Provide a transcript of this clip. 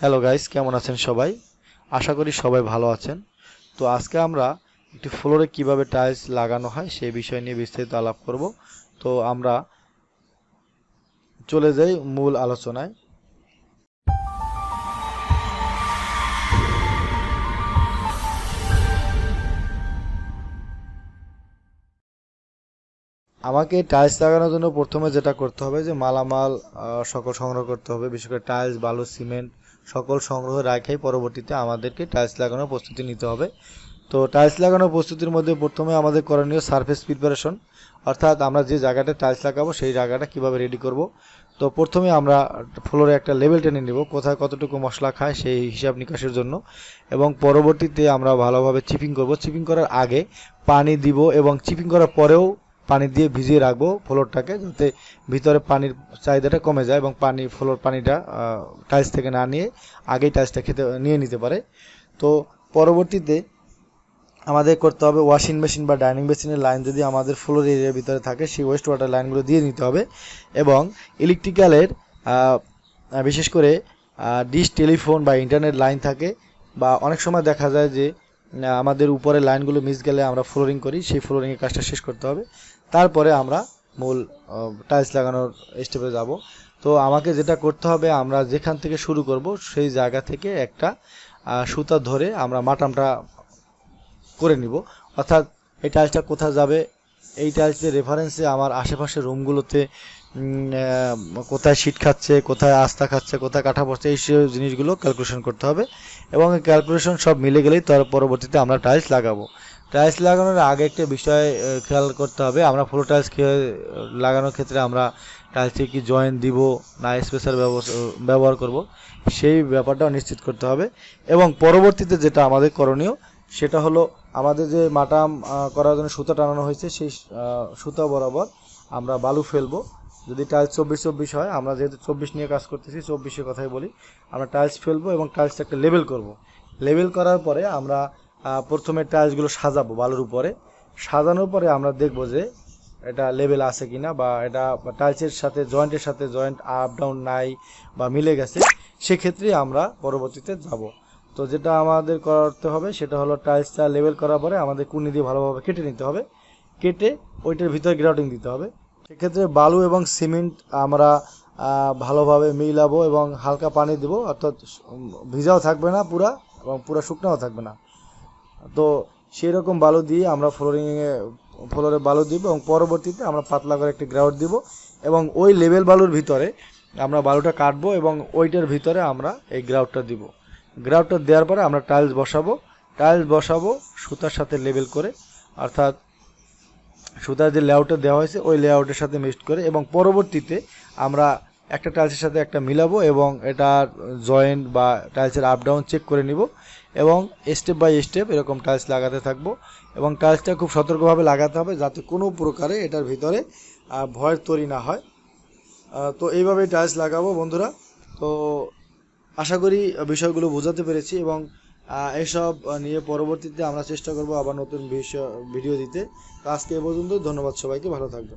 Hello guys কেমন আছেন সবাই? আশা করি সবাই ভালো আছেন। তো আজকে আমরা একটি ফ্লোরে কীভাবে টাইলস লাগানো হয় সেই বিষয় নিয়ে বিস্তারিত আলাপ করব। তো আমরা চলে যাই মূল আলোচনায়। আমাকে টাইলস লাগানোর জন্য প্রথমে যেটা করতে হবে যে মালামাল সকল সংগ্রহ করতে হবে। বিশেষ করে টাইলস বালু সিমেন্ট সকল সংগ্রহ রাখাই পরবর্তীতে আমাদেরকে টাইলস লাগানোর প্রস্তুতি নিতে হবে। তো টাইলস লাগানোর প্রস্তুতির মধ্যে প্রথমে আমাদের করণীয় সারফেস প্রিপারেশন অর্থাৎ আমরা যে জায়গাটা টাইলস লাগাবো সেই জায়গাটা কীভাবে রেডি করব। তো প্রথমে আমরা ফ্লোরে একটা লেভেল টেনে নেব, কোথায় কতটুকু মশলা খায় সেই হিসাব নিকাশের জন্য। এবং পরবর্তীতে আমরা ভালোভাবে চিপিং করব। চিপিং করার আগে পানি দিব এবং চিপিং করার পরেও পানি দিয়ে ভিজিয়ে রাখব ফ্লোরটাকে যাতে ভিতরে পানির চাহিদাটা কমে যায় এবং পানি, ফ্লোর পানিটা টাইলস থেকে না নিয়ে আগেই টাইলসটা খেতে, নিয়ে নিতে পারে। তো পরবর্তীতে আমাদের করতে হবে ওয়াশিং মেশিন বা ডাইনিং মেশিনের লাইন যদি আমাদের ফ্লোর এরিয়ার ভিতরে থাকে, সেই ওয়েস্ট ওয়াটার লাইনগুলো দিয়ে নিতে হবে এবং ইলেকট্রিক্যালের বিশেষ করে ডিশ টেলিফোন বা ইন্টারনেট লাইন থাকে বা অনেক সময় দেখা যায় যে আমাদের উপরে লাইনগুলো মিস গেলে আমরা ফ্লোরিং করি, সেই ফ্লোরিংয়ের কাজটা শেষ করতে হবে। তারপরে আমরা মূল টাইলস লাগানোর স্টেপে যাব। তো আমাকে যেটা করতে হবে, আমরা যেখান থেকে শুরু করব, সেই জায়গা থেকে একটা সুতা ধরে আমরা মাটামটা করে নিব। অর্থাৎ এই টাইলসটা কোথায় যাবে? এই টাইলসের রেফারেন্সে আমার আশেপাশের রুমগুলোতে কোথায় শীট খাচ্ছে, কোথায় আস্থা খাচ্ছে, কোথায় কাঠা পড়ছে এই জিনিসগুলো ক্যালকুলেশন করতে হবে। এবং ক্যালকুলেশন সব মিলে গেলেই তার পরবর্তীতে আমরা টাইলস লাগাবো। টাইলস লাগানোর আগে একটা বিষয় খেয়াল করতে হবে। আমরা ফ্লোর টাইলস লাগানোর ক্ষেত্রে আমরা টাইলসে কি জয়েন্ট দিব না স্পেশাল ব্যবহার করব, সেই ব্যাপারটাও নিশ্চিত করতে হবে। এবং পরবর্তীতে যেটা আমাদের করণীয়, সেটা হলো আমাদের যে মাটাম করার জন্য সুতা টানানো হয়েছে, সেই সুতা বরাবর আমরা বালু ফেলব। যদি টাইলস চব্বিশ চব্বিশ হয়, আমরা যেহেতু চব্বিশ নিয়ে কাজ করতেছি, চব্বিশের কথাই বলি, আমরা টাইলস ফেলব এবং টাইলসটাকে লেবেল করব। লেবেল করার পরে আমরা প্রথমে টাইলসগুলো সাজাবো বালুর উপরে। সাজানোর পরে আমরা দেখব যে এটা লেভেল আছে কিনা বা এটা টাইলসের সাথে জয়েন্টের সাথে জয়েন্ট আপ ডাউন নাই বা মিলে গেছে, সেক্ষেত্রে আমরা পরবর্তীতে যাব। তো যেটা আমাদের করতে হবে, সেটা হলো টাইলসটা লেভেল করার পরে আমাদের কুনি দিয়ে ভালোভাবে কেটে নিতে হবে। কেটে ওইটার ভিতরে গ্রাউটিং দিতে হবে। সেক্ষেত্রে বালু এবং সিমেন্ট আমরা ভালোভাবে মিলাবো এবং হালকা পানি দেবো, অর্থাৎ ভিজাও থাকবে না পুরা এবং পুরা শুকনাও থাকবে না। তো সেই রকম বালু দিয়ে আমরা ফ্লোরিংয়ে, ফ্লোরে বালু দিব এবং পরবর্তীতে আমরা পাতলা করে একটি গ্রাউট দিব এবং ওই লেভেল বালুর ভিতরে আমরা বালুটা কাটবো এবং ওইটার ভিতরে আমরা এই গ্রাউটটা দিব। গ্রাউটটা দেওয়ার পরে আমরা টাইলস বসাবো টাইলস বসাবো সুতার সাথে লেবেল করে, অর্থাৎ সুতার যে লেআউটটা দেওয়া হয়েছে, ওই লেআউটের সাথে মিক্সড করে এবং পরবর্তীতে আমরা একটা টাইলসের সাথে একটা মিলাবো এবং এটার জয়েন্ট বা টাইলসের আপ ডাউন চেক করে নিব এবং স্টেপ বাই স্টেপ এরকম টাইলস লাগাতে থাকব এবং টাইলসটা খুব সতর্কভাবে লাগাতে হবে যাতে কোনো প্রকারে এটার ভিতরে ভয়ের তৈরি না হয়। তো এইভাবেই টাইলস লাগাবো বন্ধুরা। তো আশা করি বিষয়গুলো বোঝাতে পেরেছি এবং এসব নিয়ে পরবর্তীতে আমরা চেষ্টা করব আবার নতুন ভিডিও দিতে। তো আজকে এ পর্যন্ত, ধন্যবাদ সবাইকে, ভালো থাকবেন।